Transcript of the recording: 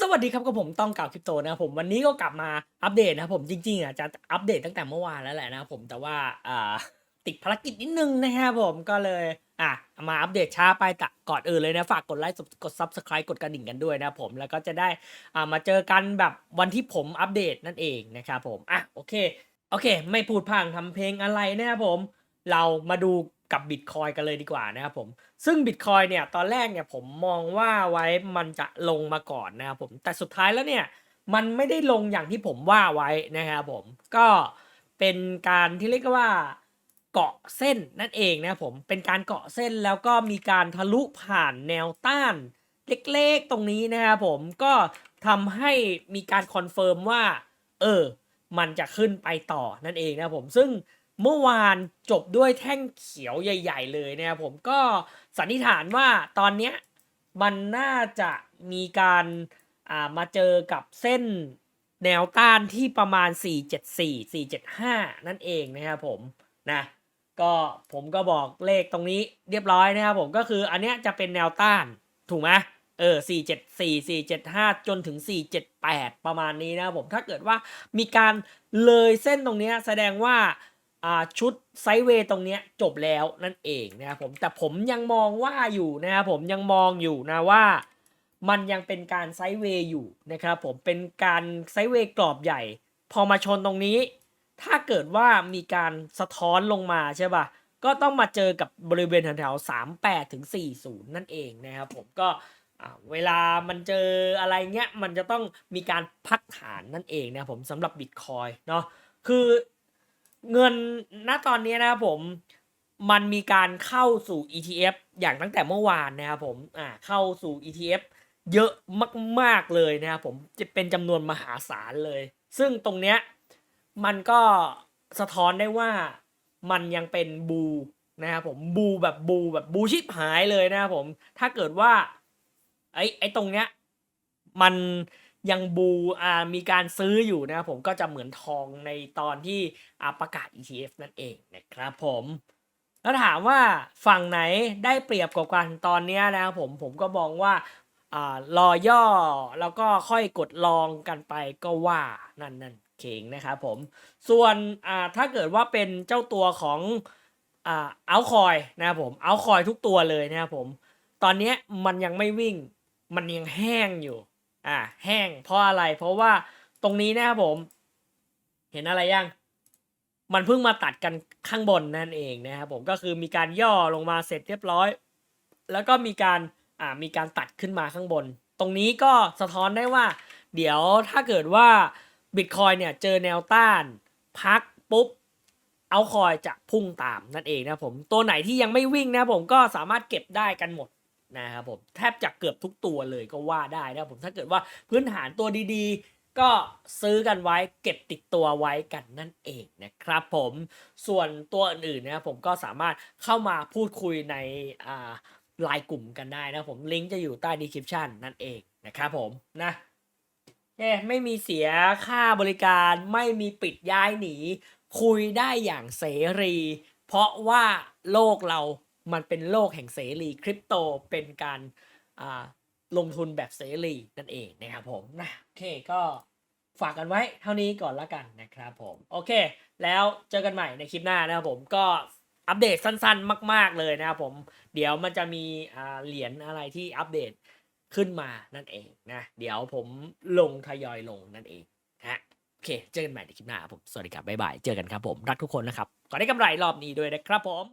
สวัสดีครับกับผมต้องกล่าวคริปโตนะผมวันนี้ก็กลับมาอัปเดตนะผมจริงๆอะจะอัปเดตตั้งแต่เมื่อวานแล้วแหละนะผมแต่ว่าอ่าติดภารกิจนิดนึงนะครับผมก็เลยอะมาอัปเดตช้าไปแต่ก่อนอื่นเลยนะฝากกดไลค์กด Subscribe กดกระดิ่งกันด้วยนะผมแล้วก็จะได้อ่ามาเจอกันแบบวันที่ผมอัปเดตนั่นเองนะครับผมอะโอเคโอเค ไม่พูดพลางทำเพลงอะไรนะครับผม เรามาดูกับบิตคอยกันเลยดีกว่านะครับผม ซึ่งบิตคอยเนี่ยตอนแรกเนี่ยผมมองว่าไว้มันจะลงมาก่อนนะครับผม แต่สุดท้ายแล้วเนี่ยมันไม่ได้ลงอย่างที่ผมว่าไว้นะครับผม ก็เป็นการที่เรียกว่าเกาะเส้นนั่นเองนะครับผม เป็นการเกาะเส้นแล้วก็มีการทะลุผ่านแนวต้านเล็กๆตรงนี้นะครับผม ก็ทำให้มีการคอนเฟิร์มว่า เออ มันจะขึ้นไปต่อนั่นเองนะครับผม ซึ่ง เมื่อวานจบด้วยแท่งเขียวใหญ่ ๆ เลยนะครับผมก็สันนิษฐานว่าตอนเนี้ยมันน่าจะมีการอ่ามาเจอกับเส้นแนวต้านที่ประมาณ 474 475 นั่นเองนะครับผมนะก็ผมก็บอกเลขตรงนี้เรียบร้อยนะครับผมก็คืออันเนี้ยจะเป็นแนวต้านถูกไหมเออ 474 475 จนถึง 478 ประมาณนี้นะครับผมถ้าเกิดว่ามีการเลยเส้นตรงนี้แสดงว่า ชุดไซเวย์ตรงเนี้ยจบแล้วนั่นเองนะครับผมแต่ผมยังมองว่าอยู่นะครับผมยังมองอยู่นะว่ามันยังเป็นการไซเวย์อยู่นะครับผมเป็นการไซเวย์กรอบใหญ่ พอมาชนตรงนี้ ถ้าเกิดว่ามีการสะท้อนลงมาใช่ป่ะก็ต้องมาเจอกับบริเวณแถวๆ38ถึง40 นั่นเองนะครับผมก็เวลามันเจออะไรเงี้ยมันจะต้องมีการพักฐานนั่นเองนะครับผมสำหรับบิตคอยเนาะคือ เงินณตอนนี้นะครับผมมันมีการเข้าสู่ ETF อย่างตั้งแต่เมื่อวานนะครับผมอ่าเข้าสู่ ETF เยอะมาก ๆ เลยนะครับผมจะเป็นจำนวนมหาศาลเลย ซึ่งตรงเนี้ยมันก็สะท้อนได้ว่ามันยังเป็นบูนะครับผมบูแบบบูแบบบูชิบหายเลยนะครับผม ถ้าเกิดว่า ไอ้ไอ้ตรงเนี้ยมัน ยังบูอ่ามีการซื้ออยู่นะครับผมก็จะเหมือนทองในตอนที่อ่าประกาศ ETF นั่นเองนะครับผมแล้วถามว่าฝั่งไหนได้เปรียบกว่ากันตอนนี้นะครับผมผมก็มองว่าอ่ารอย่อแล้วก็ค่อยกดลองกันไปก็ว่านั่นนั่นเข่งนะครับผมส่วนอ่าถ้าเกิดว่าเป็นเจ้าตัวของอ่าเอาคอยนะครับผมเอาคอยทุกตัวเลยนะครับผมตอนนี้มันยังไม่วิ่งมันยังแห้งอยู่ อ่าแห้งเพราะอะไรเพราะว่าตรงนี้นะครับผม เห็นอะไรยังมันเพิ่งมาตัดกันข้างบนนั่นเองนะครับผมก็คือมีการย่อลงมาเสร็จเรียบร้อย แล้วก็มีการอ่ามีการตัดขึ้นมาข้างบน ตรงนี้ก็สะท้อนได้ว่า เดี๋ยวถ้าเกิดว่าบิตคอยเนี่ยเจอแนวต้าน พักปุ๊บเอาคอยจะพุ่งตามนั่นเองนะผมตัวไหนที่ยังไม่วิ่งนะผมก็สามารถเก็บได้กันหมด นะครับผมแทบจะเกือบทุกตัวเลยก็ว่าได้นะครับผมถ้าเกิดว่าพื้นฐานตัวดีๆ ก็ซื้อกันไว้เก็บติดตัวไว้กันนั่นเองนะครับผมส่วนตัวอื่นๆนะครับผมก็สามารถเข้ามาพูดคุยในอ่าไลน์กลุ่มกันได้นะผมลิงก์จะอยู่ใต้ description นั่นเองนะครับผมนะเอไม่มีเสียค่าบริการไม่มีปิดย้ายหนี คุยได้อย่างเสรี เพราะว่าโลกเรา มันเป็นโลกแห่งเสรีคริปโตเป็นการลงทุนแบบเสรีนั่นเองนะครับผมนะโอเคก็ฝากกันไว้เท่านี้ก่อนละกันนะครับผมโอเค แล้วเจอกันใหม่ในคลิปหน้านะครับผมก็อัปเดตสั้นๆ มาก ๆเลยนะครับผมเดี๋ยวมันจะมีเหรียญอะไรที่อัปเดตขึ้นมานั่นเองนะเดี๋ยวผมลงทยอยลงนั่นเองนะฮะโอเค เจอกันใหม่ในคลิปหน้าครับผมสวัสดีครับบ๊ายบายเจอกันครับผมรักทุกคนนะครับขอได้กำไรรอบนี้ด้วยนะครับผม